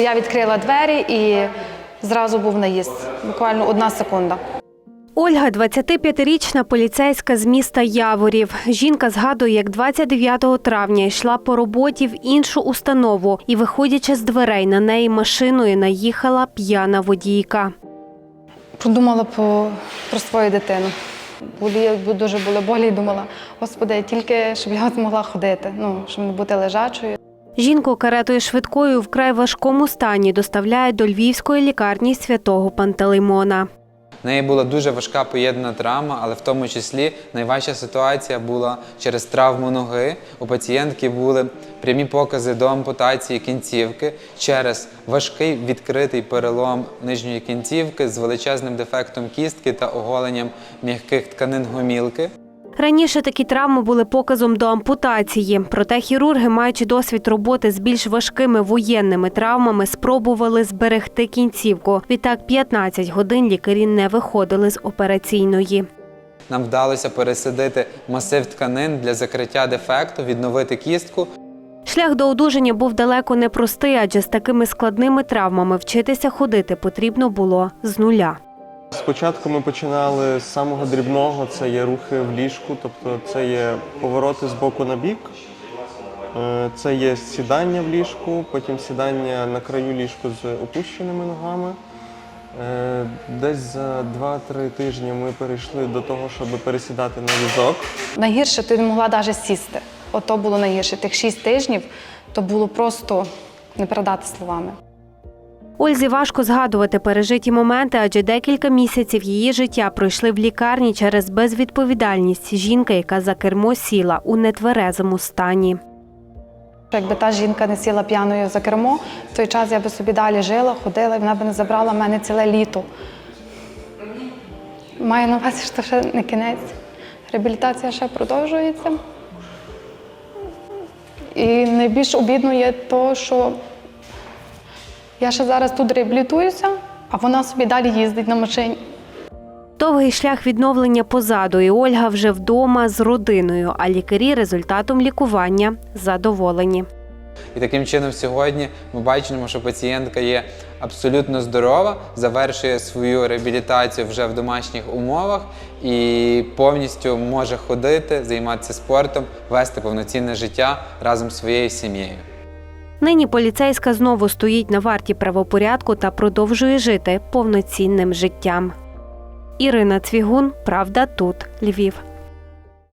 Я відкрила двері і зразу був наїзд. Буквально одна секунда. Ольга 25-річна поліцейська з міста Яворів. Жінка згадує, як 29 травня йшла по роботі в іншу установу і, виходячи з дверей, на неї машиною наїхала п'яна водійка. Подумала по, про свою дитину. Болі, дуже були болі і думала, господи, тільки щоб я змогла ходити, ну, щоб не бути лежачою. Жінку каретою швидкою вкрай важкому стані доставляють до львівської лікарні святого Пантелеймона. В неї була дуже важка поєднана травма, але в тому числі найважча ситуація була через травму ноги. У пацієнтки були прямі покази до ампутації кінцівки через важкий відкритий перелом нижньої кінцівки з величезним дефектом кістки та оголенням м'яких тканин гомілки. Раніше такі травми були показом до ампутації. Проте хірурги, маючи досвід роботи з більш важкими воєнними травмами, спробували зберегти кінцівку. Відтак 15 годин лікарі не виходили з операційної. Нам вдалося пересадити масив тканин для закриття дефекту, відновити кістку. Шлях до одужання був далеко не простий, адже з такими складними травмами вчитися ходити потрібно було з нуля. Спочатку ми починали з самого дрібного, це є рухи в ліжку, тобто це є повороти з боку на бік, Е, це є сідання в ліжку, потім сідання на краю ліжку з опущеними ногами. Е, Десь за 2-3 тижні ми перейшли до того, щоб пересідати на візок. Найгірше ти не могла навіть сісти. Ото було найгірше. Тих шість тижнів то було просто не передати словами. Ользі важко згадувати пережиті моменти, адже декілька місяців її життя пройшли в лікарні через безвідповідальність жінки, яка за кермо сіла у нетверезому стані. Якби та жінка не сіла п'яною за кермо, в той час я би собі далі жила, ходила, і вона б не забрала мене ціле літо. Маю на увазі, що ще не кінець. Реабілітація ще продовжується. І найбільш обідно є то, що я ще зараз тут реабілітуюся, а вона собі далі їздить на машині. Довгий шлях відновлення позаду, і Ольга вже вдома з родиною, а лікарі результатом лікування задоволені. І таким чином сьогодні ми бачимо, що пацієнтка є абсолютно здорова, завершує свою реабілітацію вже в домашніх умовах і повністю може ходити, займатися спортом, вести повноцінне життя разом з своєю сім'єю. Нині поліцейська знову стоїть на варті правопорядку та продовжує жити повноцінним життям. Ірина Цвігун, Правда тут, Львів.